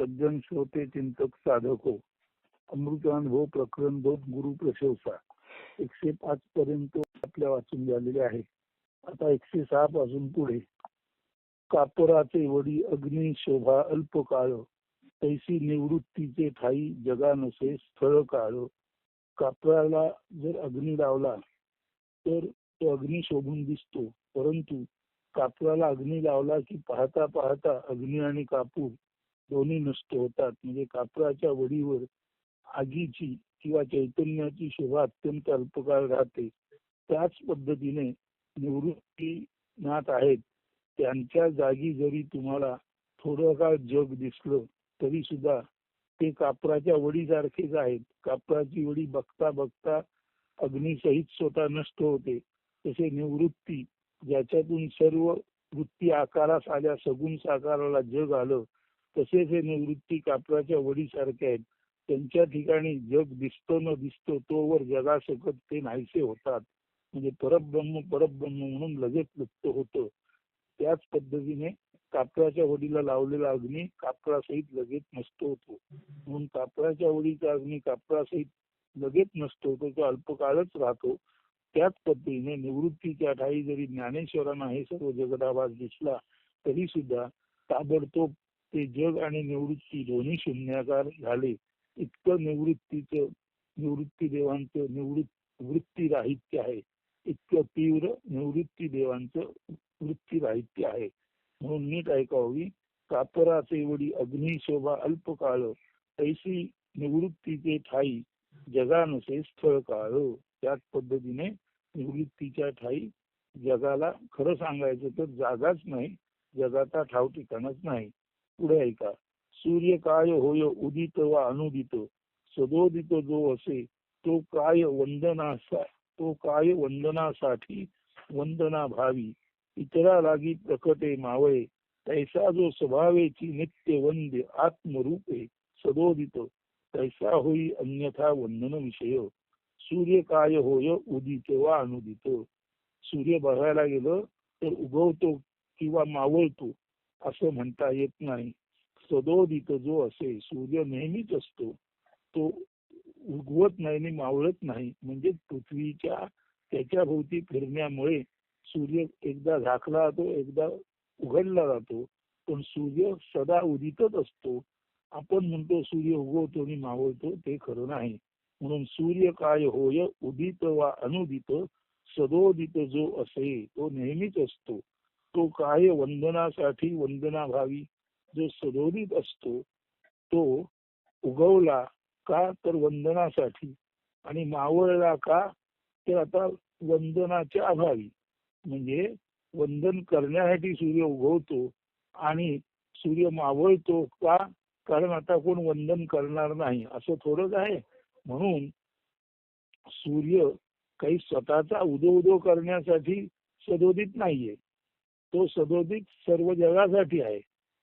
सज्जन श्रोते चिंतक साधक हो. अमृतानुभव प्रकरण दोन गुरु प्रशंसा. एकशे पाच पर्यंत आपल्या वाचून झालेले आहे. आता एकशे सहा पासून पुढे. कापराचे वडी अग्नि शोभा अल्प काळ. तैसी निवृत्तीचे ठाई जगा नसे स्थळ काळ. कापराला जर अग्नी लावला तर तो अग्नी शोभून दिसतो. परंतु कापराला अग्नी लावला की पाहता पाहता अग्नी आणि कापूर दोन्ही नष्ट होतात. म्हणजे कापराच्या वडीवर आगीची किंवा चैतन्याची शोभा अत्यंत अल्पकाळ राहते. त्याच पद्धतीने निवृत्ती नाथ आहेत. त्यांच्या जागी जरी तुम्हाला थोडं काळ जग दिसलं तरी सुद्धा ते कापराच्या वडीसारखेच आहेत. कापराची वडी बघता बघता अग्निसहित स्वतः नष्ट होते. तसे निवृत्ती ज्याच्यातून सर्व वृत्ती आकारास आल्या सगुण साकाराला जग आलं तसेच हे निवृत्ती कापराच्या वडीसारखे आहेत. त्यांच्या ठिकाणी जग दिसतो न दिसतो तोवर जगासकट ते नाहीसे होतात. म्हणजे परब्रह्म परब्रह्म म्हणून लगेच लुप्त होतं. त्याच पद्धतीने कापराच्या वडीला लावलेला अग्नी कापडासहित लगेच नष्ट होतो. म्हणून कापराच्या वडीचा अग्नी कापडासहित लगेच नष्ट होतो. तो अल्पकाळच राहतो. त्याच पद्धतीने निवृत्तीच्या ठाई जरी ज्ञानेश्वरांना हे सर्व जगदाभास दिसला तरी सुद्धा ताबडतोब ते जग आणि निवृत्ती दोन्ही शून्याकार झाले. इतकं निवृत्तीचं निवृत्ती देवांचं निवृत्त वृत्ती राहित्य आहे. इतकं तीव्र निवृत्ती देवांचं वृत्ती राहित्य आहे. म्हणून नीट ऐकावी. कापराचे वडी अग्निशोभा अल्पकाळ अल्प काळ निवृत्तीचे ठाई जगा नसे स्थळ काळ त्याच पद्धतीने निवृत्तीच्या ठाई जगाला खरं सांगायचं तर जागाच नाही जगाचा ठाव ठिकाणच नाही. पुढे ऐका सूर्य काय होय उदित वा अनुदित? सदोदित जो असे तो काय वंदनासा तो काय वंदनासाठी वंदना भावी? इतरा लागी प्रकटे मावळे तैसा जो स्वभावेची नित्य वंद्य आत्मरूपे सदोदित तैसा होई अन्यथा वंदन विषय. सूर्य काय होय उदित वा अनुदित? सूर्य बघायला गेलं तर उगवतो किंवा मावळतो असं म्हणता येत नाही. सदोदित जो असे सूर्य नेहमीच असतो तो उगवत नाही आणि मावळत नाही. म्हणजे पृथ्वीच्या त्याच्या भोवती फिरण्यामुळे सूर्य एकदा झाकला जातो एकदा उघडला जातो. पण सूर्य सदा उदितच असतो. आपण म्हणतो सूर्य उगवतो आणि मावळतो ते खरं नाही. म्हणून सूर्य काय होय उदित वा अनुदित सदोदित जो असे तो नेहमीच असतो. तो काय वंदनासाठी वंदना भावी जो सदोदित असतो तो उगवला का तर वंदनासाठी आणि मावळला का तर आता वंदनाच्या अभावी. म्हणजे वंदन करण्यासाठी सूर्य उगवतो आणि सूर्य मावळतो का? कारण आता कोण वंदन करणार नाही असं थोडंच आहे. म्हणून सूर्य काही स्वतःचा उदो उदो करण्यासाठी सदोदित नाहीये. तो सदोदित सर्व जगासाठी आहे.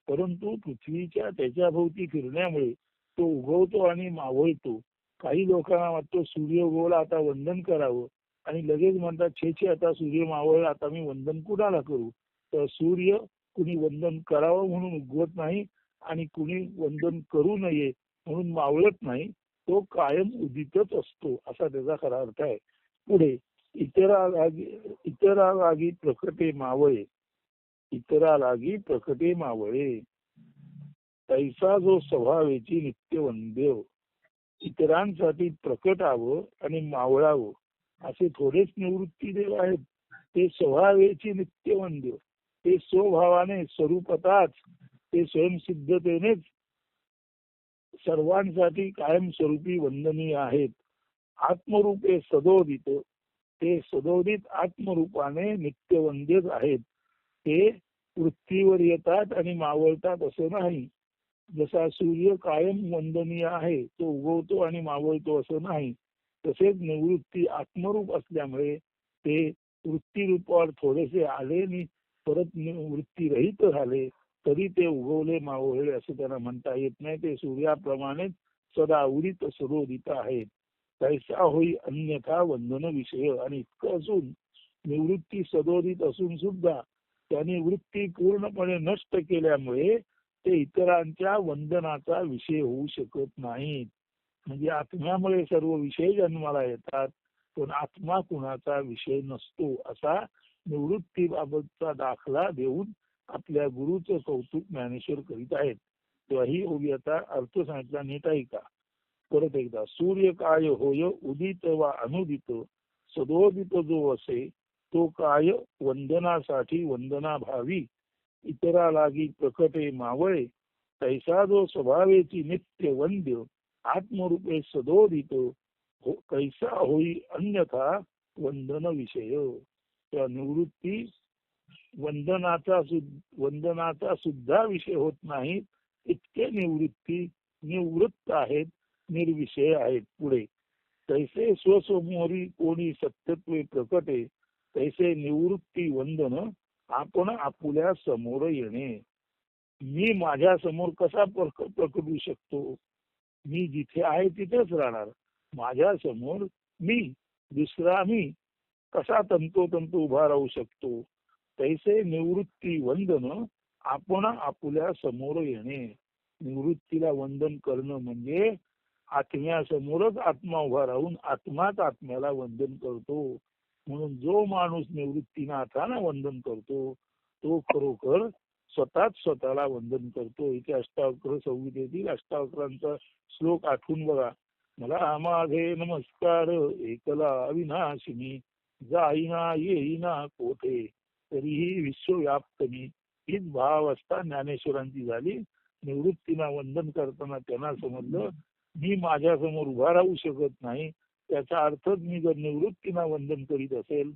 परंतु पृथ्वीच्या त्याच्या भोवती फिरण्यामुळे तो उगवतो आणि मावळतो. काही लोकांना वाटतो सूर्य उगवला आता वंदन करावं. आणि लगेच म्हणतात छे छे आता सूर्य मावळला आता मी वंदन कुणाला करू? तर सूर्य कुणी वंदन करावं म्हणून उगवत नाही आणि कुणी वंदन करू नये म्हणून मावळत नाही तो कायम उदितच असतो असा त्याचा खरा अर्थ आहे. पुढे इतरा लागी इतरा प्रकटे मावळे. इतरा लागी प्रकटे मावळे. तैसा जो स्वभावेची नित्य वंदेव इतरांसाठी प्रकटावं आणि मावळावं असे थोडेच निवृत्ती देव आहेत. ते स्वभावेची नित्य वंदेव ते स्वभावाने स्वरूपताच. ते स्वयंसिद्धतेनेच सर्वांसाठी कायम स्वरूपी वंदनीय आहेत. आत्मरूपे सदोदित. ते सदोदित आत्मरूपाने नित्यवंद्यच आहेत. ते पृथ्वीवर येतात आणि मावळतात असं नाही. जसा सूर्य कायम वंदनीय आहे तो उगवतो आणि मावळतो असं नाही. तसेच निवृत्ती आत्मरूप असल्यामुळे ते वृत्तीरूपावर थोडेसे आले आणि परत वृत्ती रहित झाले तरी ते उगवले मावळले असं त्यांना म्हणता येत नाही. ते सूर्याप्रमाणेच सदा उरित सरोदित आहेत. तैसा होई अन्यथा वंदन विषय आणि इतकं असून निवृत्ती सदोदित असून सुद्धा त्यांनी वृत्ती पूर्णपणे नष्ट केल्यामुळे ते इतरांच्या वंदनाचा विषय होऊ शकत नाहीत. म्हणजे आत्म्यामुळे सर्व विषय जन्माला येतात पण आत्मा कुणाचा विषय नसतो असा निवृत्तीबाबतचा दाखला देऊन आपल्या गुरुचं कौतुक ज्ञानेश्वर करीत आहेत. तेव्हा ही ओवी आता अर्थ सांगितला नीट ऐका परत एकदा सूर्य काय होय उदित वा अनुदित सदोदित जो असे तो काय वंदनासाठी वंदना भावी इतरा लागी प्रकटे मावळे तैसा जो स्वभावेची नित्य वंद्य आत्मरूपे सदोदित हो कैसा होई अन्यथा वंदन विषय त्या निवृत्ती वंदनाचा वंदनाचा सुद्धा विषय होत नाही इतके निवृत्ती निवृत्त आहेत निर्विषय आहेत पुढे. तैसे स्वसमोरी कोणी सत्यत्वे प्रकटे तैसे निवृत्ती वंदन आपण आपल्यासमोर येणे. मी माझ्यासमोर कसा प्रकटू शकतो? मी जिथे आहे तिथेच राहणार. माझ्यासमोर मी दुसरा मी कसा तंतोतंत उभा राहू शकतो? तैसे निवृत्ती वंदन आपण आपल्यासमोर येणे. निवृत्तीला वंदन करणं म्हणजे आत्म्यासमोरच आत्मा उभा राहून आत्माच आत्म्याला वंदन करतो. म्हणून जो माणूस निवृत्तीनाथाला वंदन करतो तो खरोखर स्वतःच स्वतःला वंदन करतो. इथे अष्टावक्र संहितेतील अष्टावक्रांचा श्लोक आठवून बघा. मला माझे नमस्कार एकला अविनाशिनी जाईना येईना कोठे? तरीही विश्वव्याप्त मी. हीच भाव असता ज्ञानेश्वरांची झाली. निवृत्तीला वंदन करताना त्यांना समजलं मी माझ्यासमोर उभा राहू शकत नाही. त्याचा अर्थ मी जर निवृत्तीना वंदन करीत असेल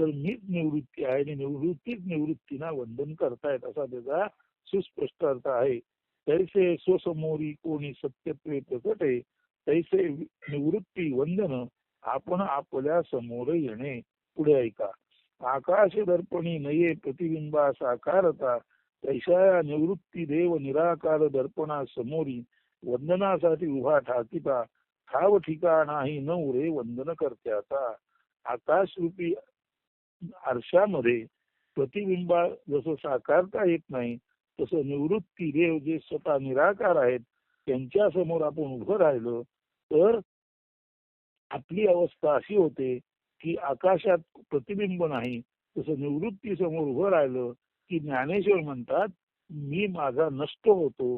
तर मीच निवृत्ती आहे आणि निवृत्तीच निवृत्तीना वंदन करतायत असा त्याचा सुस्पष्ट अर्थ आहे. तैसे स्वसमोरी कोणी सत्यत्वे प्रकटे तैसे निवृत्ती वंदन आपण आपल्यासमोर येणे. पुढे ऐका. आकाश दर्पणी नये प्रतिबिंबा साकारता तैशा निवृत्ती देव निराकार दर्पणा समोरी वंदनासाठी उभा ठाकिता ठाव ठिकाण नाही न उरे वंदन करत्याचा आकाश रूपी आरशामध्ये प्रतिबिंबा जसं साकारता येत नाही तसं निवृत्ती देव जे स्वतः निराकार आहेत त्यांच्यासमोर आपण उभं राहिलो तर आपली अवस्था अशी होते की आकाशात प्रतिबिंब नाही तसं निवृत्ती समोर उभं राहिलं की ज्ञानेश्वर म्हणतात मी माझा नष्ट होतो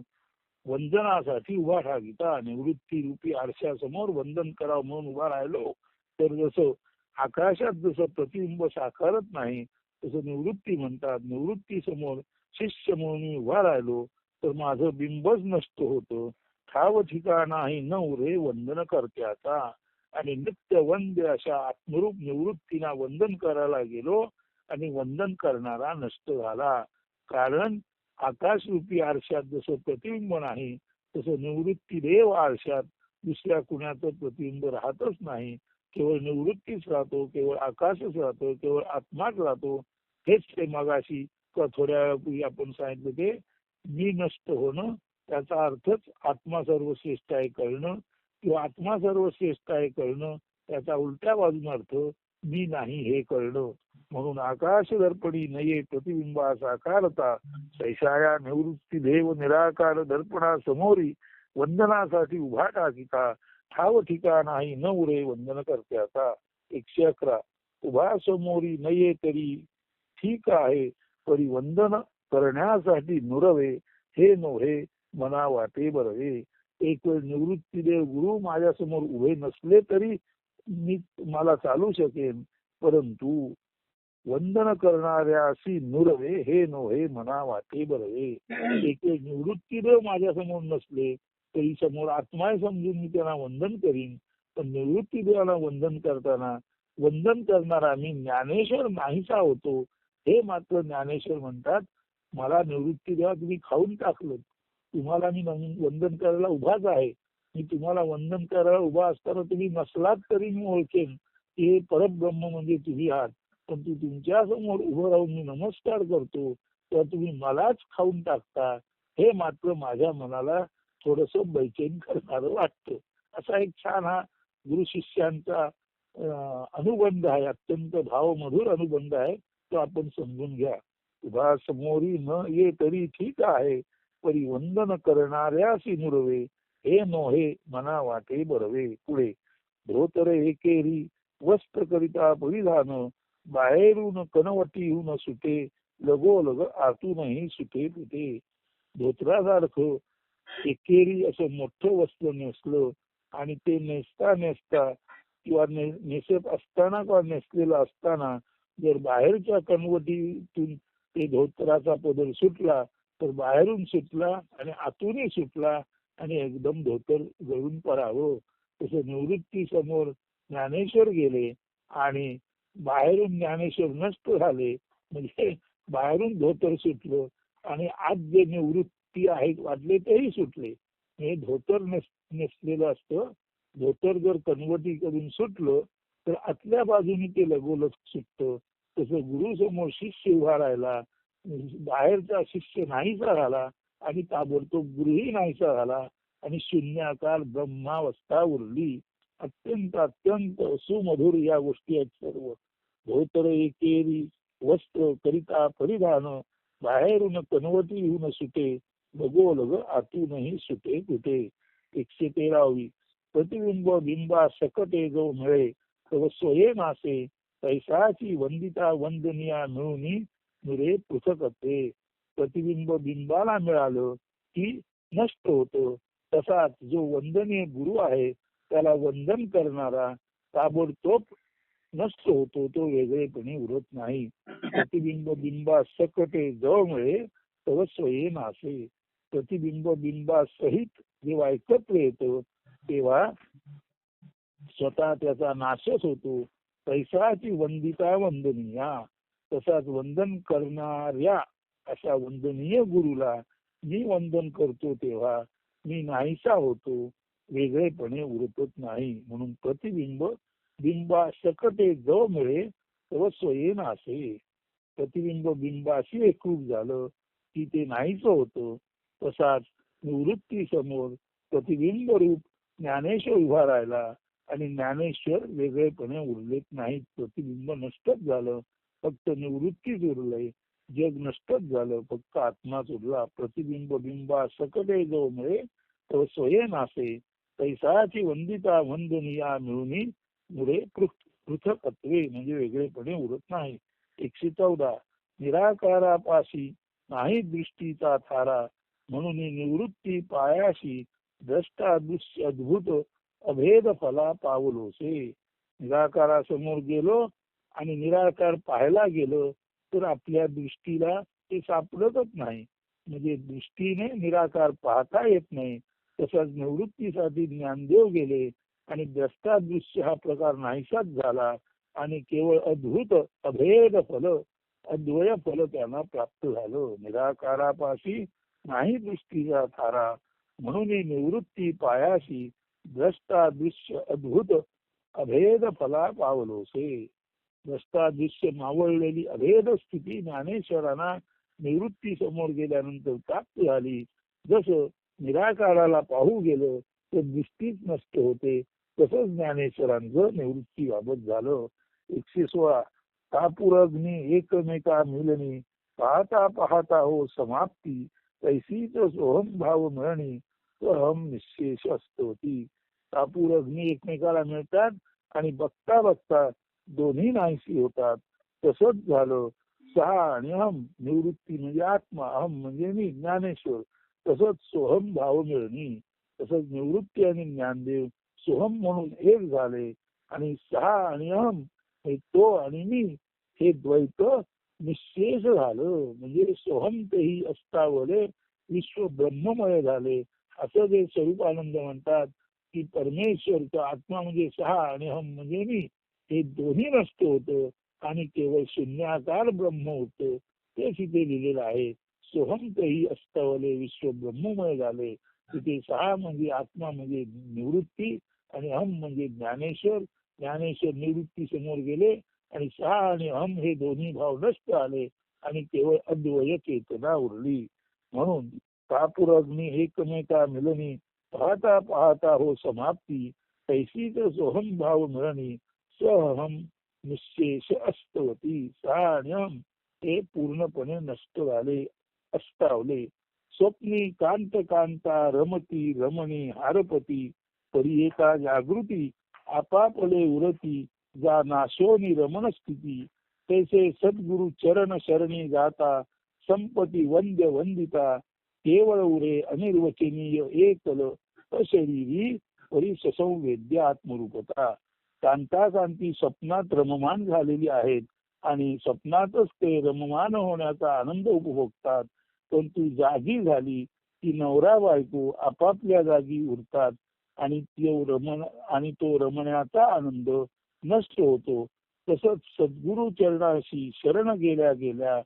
वंदनासाठी उभा ठाकिता निवृत्ती रूपी आरशासमोर वंदन करावं म्हणून उभा राहिलो. तर जसं आकाशात जसं प्रतिबिंब साकारत नाही तसं निवृत्ती म्हणतात. निवृत्ती समोर शिष्य म्हणून मी उभा राहिलो तर माझं बिंबच नष्ट होतं. ठाव ठिकाण नाही न उरे वंदन करत्याचा आणि नित्य वंद्य अशा आत्मरूप निवृत्तीना वंदन करायला गेलो आणि वंदन करणारा नष्ट झाला. कारण आकाश रूपी आरशात जसं प्रतिबिंब नाही तसं निवृत्ती देव आरशात दुसऱ्या कुणाचं प्रतिबिंब राहतच नाही. केवळ निवृत्तीच राहतो केवळ आकाशच राहतो केवळ आत्माच राहतो. हेच ते मगाशी किंवा थोड्या वेळापूर्वी आपण सांगितलं ते मी नष्ट होणं त्याचा अर्थच आत्मा सर्वश्रेष्ठ आहे कळणं. किंवा आत्मा सर्वश्रेष्ठ आहे कळणं त्याचा उलट्या बाजून अर्थ मी नाही हे कळणं. म्हणून आकाश दर्पणी नये प्रतिबिंबा साकारता सैशाया निवृत्ती देव निराकार दर्पणा समोरी वंदनासाठी उभा टाकिता. ठाव ठिका नाही न उरे वंदन करत्याचा एकशे अकरा. उभा समोरी नये तरी ठीक आहे परी वंदन करण्यासाठी नुरवे. हे नोहे मना वाटे बरवे. एक वेळ निवृत्ती देव गुरु माझ्यासमोर उभे नसले तरी मी मला चालू शकेन. परंतु वंदन करणाऱ्याशी नुरवे हे नोहे म्हणा वाटे बरवे एक निवृत्ती जर माझ्यासमोर नसले तरी समोर आत्माय समजून मी त्यांना वंदन करीन. पण निवृत्ती देवाला वंदन करताना वंदन करणारा मी ज्ञानेश्वर नाहीसा होतो. हे मात्र ज्ञानेश्वर म्हणतात मला निवृत्ती देवा तुम्ही खाऊन टाकलं. तुम्हाला मी वंदन करायला उभाच आहे. मी तुम्हाला वंदन करायला उभा असताना तुम्ही नसलात तरी मी ओळखेन. हे परब्रह्म म्हणजे तुम्ही आहात. पण तुमच्यासमोर उभं राहून मी नमस्कार करतो तेव्हा तुम्ही मलाच खाऊन टाकता. हे मात्र माझ्या मनाला थोडस बैचेन करणार वाटतं. असा एक छान हा गुरु शिष्यांचा अनुबंध आहे अत्यंत भावमधुर अनुबंध आहे तो आपण समजून घ्या. उभा समोरी न ये तरी ठीक आहे परी वंदन करणाऱ्यासी मुरवे हे नोहे मना वाटे बरवे पुढे. धोतर एकेरी वस्त्र करिता परिधान बाहेरून कनवटीहून सुटे लगोलग आतूनही सुटे पिटे धोत्रासारखं एकेरी असं मोठं वस्त्र नेसलं आणि ते नेसता नेसता किंवा नेसत असताना किंवा नेसलेलं असताना जर बाहेरच्या कनवटीतून ते धोत्राचा पदर सुटला तर बाहेरून सुटला आणि आतूनही सुटला आणि एकदम धोतर गळून पडावं. तसं निवृत्ती समोर ज्ञानेश्वर गेले आणि बाहेरून ज्ञानेश्वर नष्ट झाले म्हणजे बाहेरून धोतर सुटलं आणि आज जे निवृत्ती आहेत वाटले तेही सुटले. हे धोतर नेसलेलं असतं. धोतर जर कनवटी करून सुटलं तर आतल्या बाजूने ते लगोलग सुटतं. तसं गुरु समोर शिष्य उभा राहिला बाहेरचा शिष्य नाहीसा झाला आणि ताबडतोब गुरुही नाहीसा झाला आणि शून्याकार ब्रह्मावस्था उरली. अत्यंत अत्यंत सुमधुर या गोष्टी आहेत सर्व. धोतर एकेरी वस्त्र करिता परिधान बाहेरून कनवटी येऊन सुटे लगोलग आतूनही सुटे कुठे? एकशे तेरावी. प्रतिबिंब बिंबा सकटे जो मिळे तव स्वये नासे पैसाची वंदिता वंदनिया मिळून मिळे पृथकते प्रतिबिंब बिंबाला मिळालं की नष्ट होतं. तसाच जो वंदनीय गुरु आहे त्याला वंदन करणारा ताबडतोब नष्ट होतो तो वेगळेपणे उरत नाही. प्रतिबिंब बिंबा सकटे जवळ तव स्वयं असे प्रतिबिंब बिंबा सहित जेव्हा एकत्र येतं तेव्हा स्वतः त्याचा नाशच होतो. पैसाची वंदिता वंदनीया. तसाच वंदन करणाऱ्या अशा वंदनीय गुरुला मी वंदन करतो तेव्हा मी नाहीसा होतो. वेगळेपणे उरतच नाही. म्हणून प्रतिबिंब बिंबा सकटे जो मिळे तेव्हा स्वये नासे प्रतिबिंब बिंबाशी एकरूप झालं. की ते नाहीच होतं. तसाच निवृत्ती समोर प्रतिबिंब रूप ज्ञानेश्वर उभा राहिला आणि ज्ञानेश्वर वेगळेपणे उरलेत नाहीत. प्रतिबिंब नष्टच झालं. फक्त निवृत्तीच उरलंय. जग नष्टच झालं. फक्त आत्माच उरला प्रतिबिंब बिंबा सकटे जो मिळे तो स्वयं असे. पैसाची वंदिता वंदनीया मिळून मुळे पृथकत्वे म्हणजे वेगळेपणे उरत नाही. एकशे चौदा निराकारापाशी नाही दृष्टीचा थारा म्हणून निवृत्ती पायाशी द्रष्टा दृश्य अद्भुत अभेद फला पावलोसे निराकारासमोर गेलो आणि निराकार पाहायला गेलो तर आपल्या दृष्टीला ते सापडतच नाही. म्हणजे दृष्टीने निराकार पाहता येत नाही. तसंच निवृत्तीसाठी ज्ञानदेव गेले आणि द्रष्टादृश्य हा प्रकार नाहीसाच झाला आणि केवळ अद्भुत अभेद फल अद्वय फल त्यांना प्राप्त झालं. निराकारापाशी नाही दृष्टीचा थारा म्हणून निवृत्ती पायाशी द्रष्टादृश्य अद्भुत अभेद फला पावलोसे. द्रष्टादृश्य मावळलेली अभेद स्थिती ज्ञानेश्वरांना निवृत्ती समोर गेल्यानंतर प्राप्त झाली. जसं निराकाराला पाहू गेलं तर दृष्टीच नष्ट होते. तसंच ज्ञानेश्वरांचं निवृत्तीबाबत झालं. एकशे सोळा. तापुराग्नी एकमेका मिलनी. पाहता पाहता हो समाप्ती. तैसीच सोहम भाव मिळणी. अहम निशेष असतोती. कापूर अग्नी एकमेकाला मिळतात आणि बघता बघता दोन्ही नाहीशी होतात. तसंच झालं. सहा आणि अहम. निवृत्ती म्हणजे आत्मा. अहम म्हणजे मी ज्ञानेश्वर. तसंच सोहम भाव मिळणी. तसंच निवृत्ती आणि ज्ञानदेव सोहम म्हणून एक झाले आणि सहा आणि अहम हे तो आणि मी हे द्वैत निशेष झालं. म्हणजे सोहम तेही असतावले विश्व ब्रह्ममय झाले. असं जे स्वरूप आनंद म्हणतात की परमेश्वरचा आत्मा म्हणजे सहा आणि हम म्हणजे मी हे दोन्ही नष्ट होत आणि केवळ शून्याकार ब्रह्म होत. तेच इथे लिहिलेलं आहे. सोहम तेही अस्तवले विश्व ब्रह्ममय झाले. तिथे सहा म्हणजे आत्मा म्हणजे निवृत्ती आणि हम म्हणजे ज्ञानेश्वर ज्ञानेश्वर निवृत्ती समोर गेले आणि सहा आणि हम हे दोन्ही भाव नष्ट आले आणि केवळ अद्वय चेतना उरली. म्हणून कापूर अग्नी एकमेका मिलनी, पाहता पाहता हो समाप्ती तैसीच सोहम भाव मिळणी स्वहम निशेष असतवती, सहा आणि हम हे पूर्णपणे नष्ट झाले, अस्तावले. स्वप्नी कांत कांता, रमती रमणी, हारपती परी एका जागृती आपापले उरती जा नाशोनी रमण स्थिती तैसे सद्गुरु चरण शरणी जाता संपती वंद्य वंदिता. केवळ उरे अनिर्वचनीय एकल अशरीरी परी ससंवेद्य आत्मरूपता. कांता कांती स्वप्नात रममान झालेली आहेत आणि स्वप्नातच ते रममान होण्याचा आनंद उपभोगतात. परंतु जागी झाली की नवरा बायको आपापल्या जागी उरतात. आणि तो रमण आणि तो रमण्याचा आनंद नष्ट होतो. तसंच सद्गुरु चरणाशी शरण गेल्या गेल्या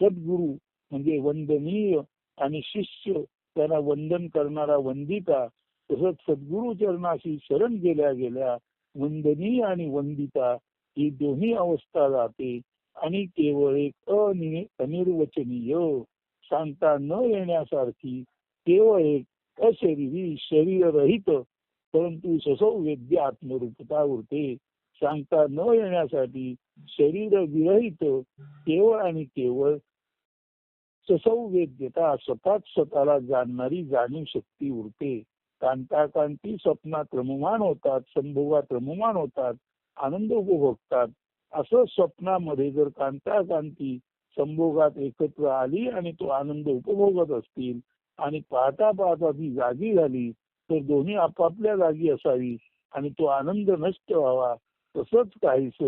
सद्गुरु म्हणजे वंदनीय आणि शिष्य त्यांना वंदन करणारा वंदिता तसंच सद्गुरु चरणाशी शरण गेल्या गेल्या वंदनीय आणि वंदिता ही दोन्ही अवस्था जाते आणि केवळ एक अनि अनिर्वचनीय सांगता न येण्यासारखी केवळ एक अशरीरी शरीररहित परंतु ससौवेद्य आत्मरूपता उरते सांगता न येण्यासाठी शरीर विरहित केवळ आणि केवळ ससौवेद्यता स्वतःच स्वतःला जाणणारी जाणीव शक्ती उरते. कांताकांती स्वप्नात रममान होतात संभोगात रममान होतात आनंद उपभोगतात. असं स्वप्नामध्ये जर कांताकांती संभोगात एकत्र आली आणि तो आनंद उपभोगत असतील आणि पाहता पाहता ती जागी झाली तर दोन्ही आपापल्या जागी असावी आणि तो आनंद नष्ट व्हावा. तसंच काहीस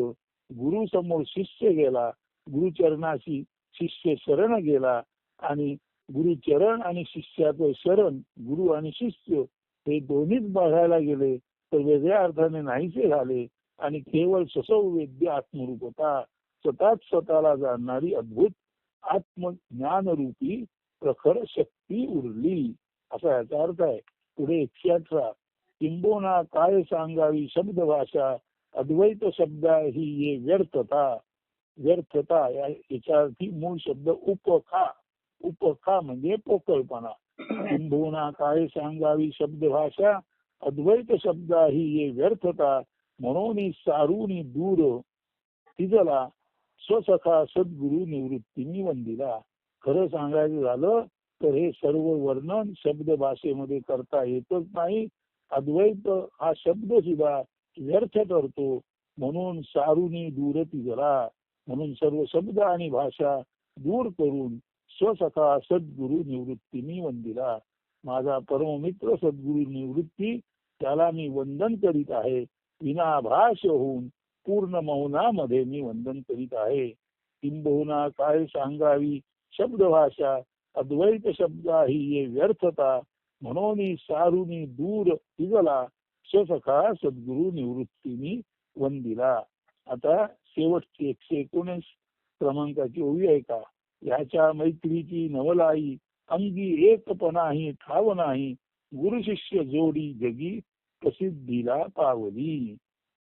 गुरु समोर शिष्य गेला गुरुचरणाशी शिष्य शरण गेला आणि गुरुचरण आणि शिष्याचं शरण गुरु आणि शिष्य हे दोन्हीच बघायला गेले तर वेगळ्या अर्थाने नाहीसे झाले आणि केवळ ससौवेद्य आत्मरूपता स्वतःच स्वतःला जाणणारी अद्भुत आत्मज्ञानरूपी प्रखर शक्ती ती उरली. असा याचा अर्थ आहे पुढे एकशे अठरा किंबोना काय सांगावी शब्द भाषा अद्वैत शब्दा ही ये व्यर्थता. व्यर्थता या याच्या अर्थी मूळ शब्द उपखा. उपखा म्हणजे पोकळपणा. किंबोना काय सांगावी शब्द भाषा अद्वैत शब्दा ही ये व्यर्थता म्हणून सारून दूर. तिजला स्वसखा सद्गुरु निवृत्तीनी वंदिला. खरं सांगायचं झालं तर हे सर्व वर्णन शब्द भाषेमध्ये करता येतच नाही. अद्वैत हा शब्द सुद्धा व्यर्थ करतो. म्हणून सारुनी दूर जरा. म्हणून सर्व शब्द आणि भाषा दूर करून स्वसखा सद्गुरु निवृत्तीनी वंदिला. माझा परममित्र सद्गुरु निवृत्ती त्याला मी वंदन करीत आहे. विनाभाष होऊन पूर्ण मौनामध्ये मी वंदन करीत आहे. किंबहुना काय सांगावी शब्द भाषा अद्वैत शब्द ही ये व्यर्थता म्हणून सारुनी दूर तिजला स्वसखा सद्गुरु निवृत्तीनी वंदिला. आता शेवटची एकशे एकोणीस क्रमांकाची ओवी आहे का? ह्याच्या मैत्रीची नवलाई अंगी एकपणाही ठाव नाही गुरु शिष्य जोडी जगी प्रसिद्धीला पावली.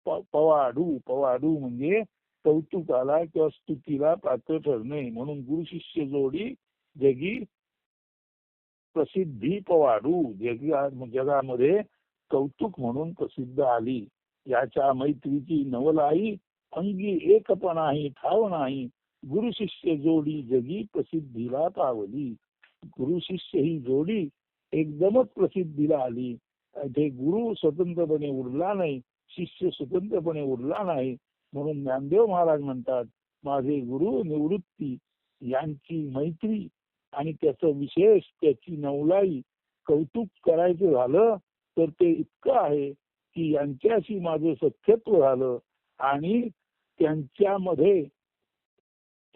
पवाडू पवाडू म्हणजे कौतुकाला किंवा स्तुतीला पात्र ठरणे म्हणून गुरु शिष्य जोडी जगी प्रसिद्धी पवाडू जगा जगामध्ये कौतुक म्हणून प्रसिद्ध आली. याच्या मैत्रीची नवलाई अंगी एकपणाही ठाव नाही गुरु शिष्य जोडी जगी प्रसिद्धीला पावली. गुरु शिष्य ही जोडी एकदमच प्रसिद्धीला आली. ते गुरु स्वतंत्रपणे उरला नाही शिष्य स्वतंत्रपणे उरला नाही म्हणून ज्ञानदेव महाराज म्हणतात माझे गुरु निवृत्ती यांची मैत्री आणि त्याचं विशेष त्याची नवलाई कौतुक करायचं झालं तर ते इतकं आहे की यांच्याशी माझं सख्यत्व झालं आणि त्यांच्यामध्ये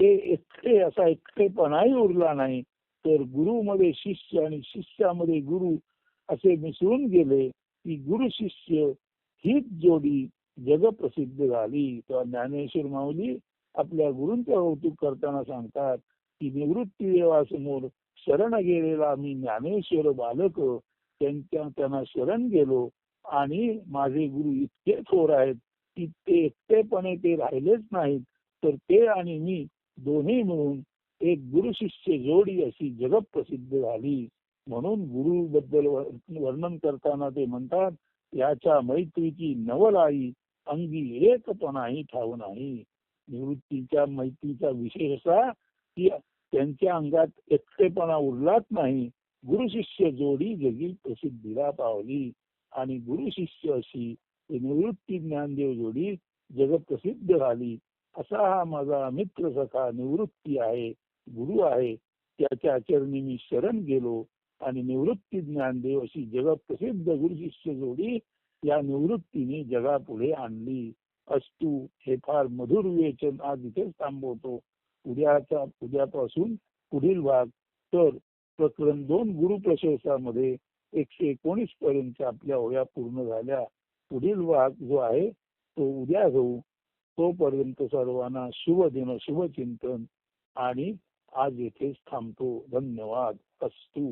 ते एकटे असा एकटेपणाही उरला नाही. तर गुरुमध्ये शिष्य आणि शिष्यामध्ये गुरु असे मिसळून गेले की गुरु शिष्य हीच जोडी जगप्रसिद्ध झाली. तेव्हा ज्ञानेश्वर माऊली आपल्या गुरूंचं कौतुक करताना सांगतात की निवृत्ती देवासमोर शरण गेलेला मी ज्ञानेश्वर बालक त्यांच्या त्यांना शरण गेलो. आणि माझे गुरु इतके थोर आहेत की ते एकटेपणे ते राहिलेच नाहीत. तर ते आणि मी दोन्ही मिळून एक गुरु शिष्य जोडी अशी जगत प्रसिद्ध झाली. म्हणून गुरु बद्दल वर्णन करताना ते म्हणतात याच्या मैत्रीची नवलाई अंगी एकपणाही ठाव नाही. निवृत्तीच्या मैत्रीचा विशेष असा की त्यांच्या अंगात एकटेपणा उरलाच नाही. गुरु शिष्य जोडी जगी प्रसिद्धीला पावली आणि गुरु शिष्य अशी निवृत्ती ज्ञानदेव जोडी जगप्रसिद्ध झाली. असा हा माझा मित्र सखा निवृत्ती आहे गुरु आहे. त्याच्या आचरणी मी शरण गेलो आणि निवृत्ती ज्ञानदेव अशी जगप्रसिद्ध गुरु शिष्य जोडी या निवृत्तीने जगापुढे आणली. अस्तू हे फार मधुर विवेचन आज इथेच थांबवतो. उद्याचा उद्यापासून पुढील भाग तर प्रकरण दोन गुरुप्रशासामध्ये एकशे एकोणीस पर्यंत आपल्या ओळ्या पूर्ण झाल्या. पुढील भाग जो आहे तो उद्या घेऊ तोपर्यंत सर्वांना शुभ दिन शुभ चिंतन आणि आज येथेच थांबतो. धन्यवाद. अस्तू.